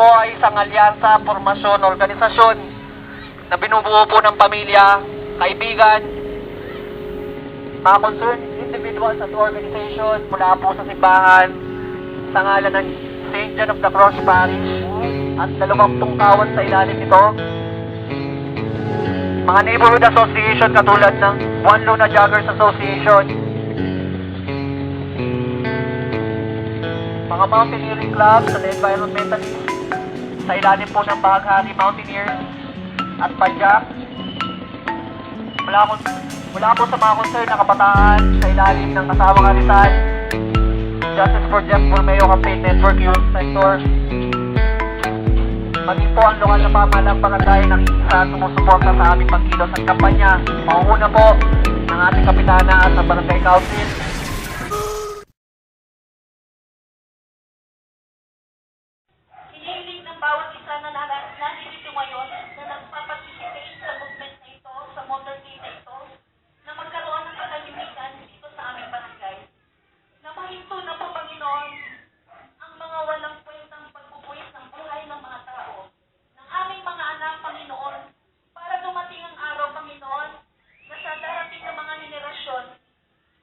po ay isang alyansa, formasyon, organisasyon na binubuo po ng pamilya, kaibigan, mga concerned individuals at organization mula po sa simbahan sa ngalan ng St. John of the Cross Parish at dalawang tungkawan sa ilalim nito. Mga neighborhood association katulad ng One Luna Joggers Association, mga mountaineering clubs at environmentalists sa ilalim po ng Bahaghari Mountaineers at Pajak. Mula po, mula po sa mga concern na kabataan sa ilalim ng Kasawang Arisan, Justice for Jeff Bormeo Campaign Network Youth Sector, maging po ang lokal na pamahalang barangay ng isa sumusuporta sa aming pagkilos at kampanya. Mauuna po ng ating kapitana at sa barangay council, Hinihiling ng bawat isa na nara- nandito ngayon na nagpaparticipate sa movement na ito, sa motorcade na ito, na magkaroon ng katahimikan dito sa aming barangay. Na mahinto na po, Panginoon, ang mga walang kwentang pagbubuwis ng buhay ng mga tao, ng aming mga anak, Panginoon, para dumating ang araw, Panginoon, na sa darating na mga henerasyon,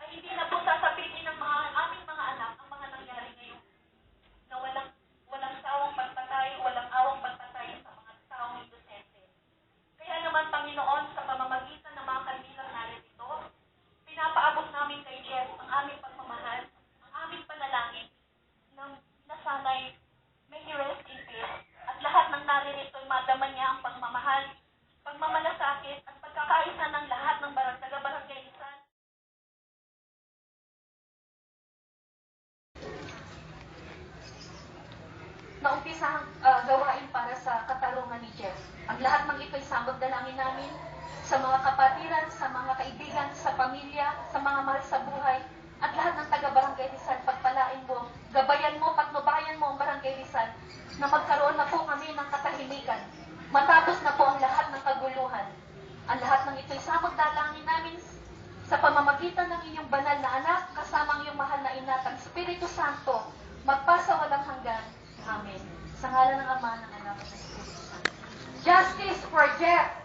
ay hindi na po sasabihin ng mga aming mga anak ang mga nangyari ngayon na walang walang sawang pagtatay, walang awang pagtatay sa mga taong inosente. Kaya naman, Panginoon, sa pamamagitan ng mga kandilang narito, pinapaabot namin kay Jeff ang aming pagmamahal, ang aming panalangin, na, na sana'y may he rest in peace. At lahat ng naririto ay madama niya ang pagmamahal, pagmamalasakit, at pagkakaisa ng lahat ng barang taga-barangay Isan. na umpisang ah, gawain para sa Jeff. Ang lahat ng ito'y samot dalangin namin sa mga kapatiran, sa mga kaibigan, sa pamilya, sa mga mahal sa buhay, at lahat ng taga-barangay Rizal, pagpalain mo, gabayan mo, patnubayan mo ang barangay Rizal, na magkaroon na po kami ng katahimikan. Matapos na po ang lahat ng kaguluhan. Ang lahat ng ito'y samot dalangin namin sa pamamagitan ng inyong banal na anak, kasama ang iyong mahal na ina ang Espiritu Santo, magpasa walang hanggan. Amen. Sa ngalan ng Ama, ng Anak, at ng Espiritu. Justice for Jeff!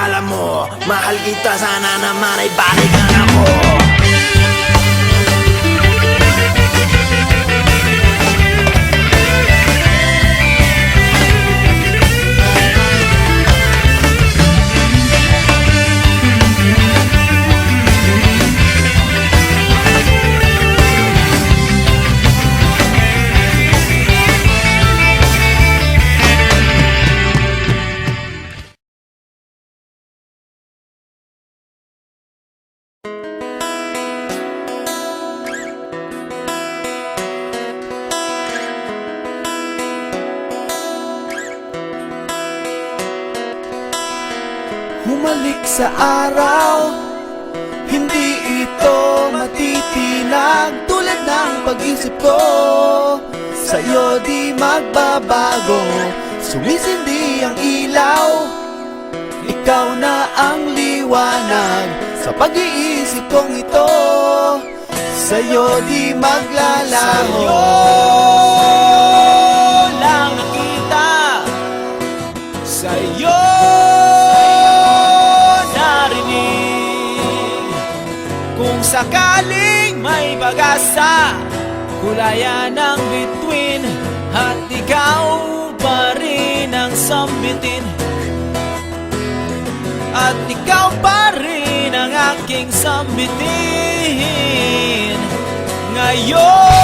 Alaala mo Mahal kita, sana naman ay balikan ako Humalik sa araw Hindi ito matitinag Tulad ng pag-isip ko. Sa'yo di magbabago Sumisindi ang ilaw. Ikaw na ang liwanag Sa pag-iisip kong ito. Sa'yo di maglalaho. Sa'yo pag-asa. Kulayan ang bituin At ikaw pa rin ang sambitin. At ikaw pa rin ang aking sambitin. Ngayon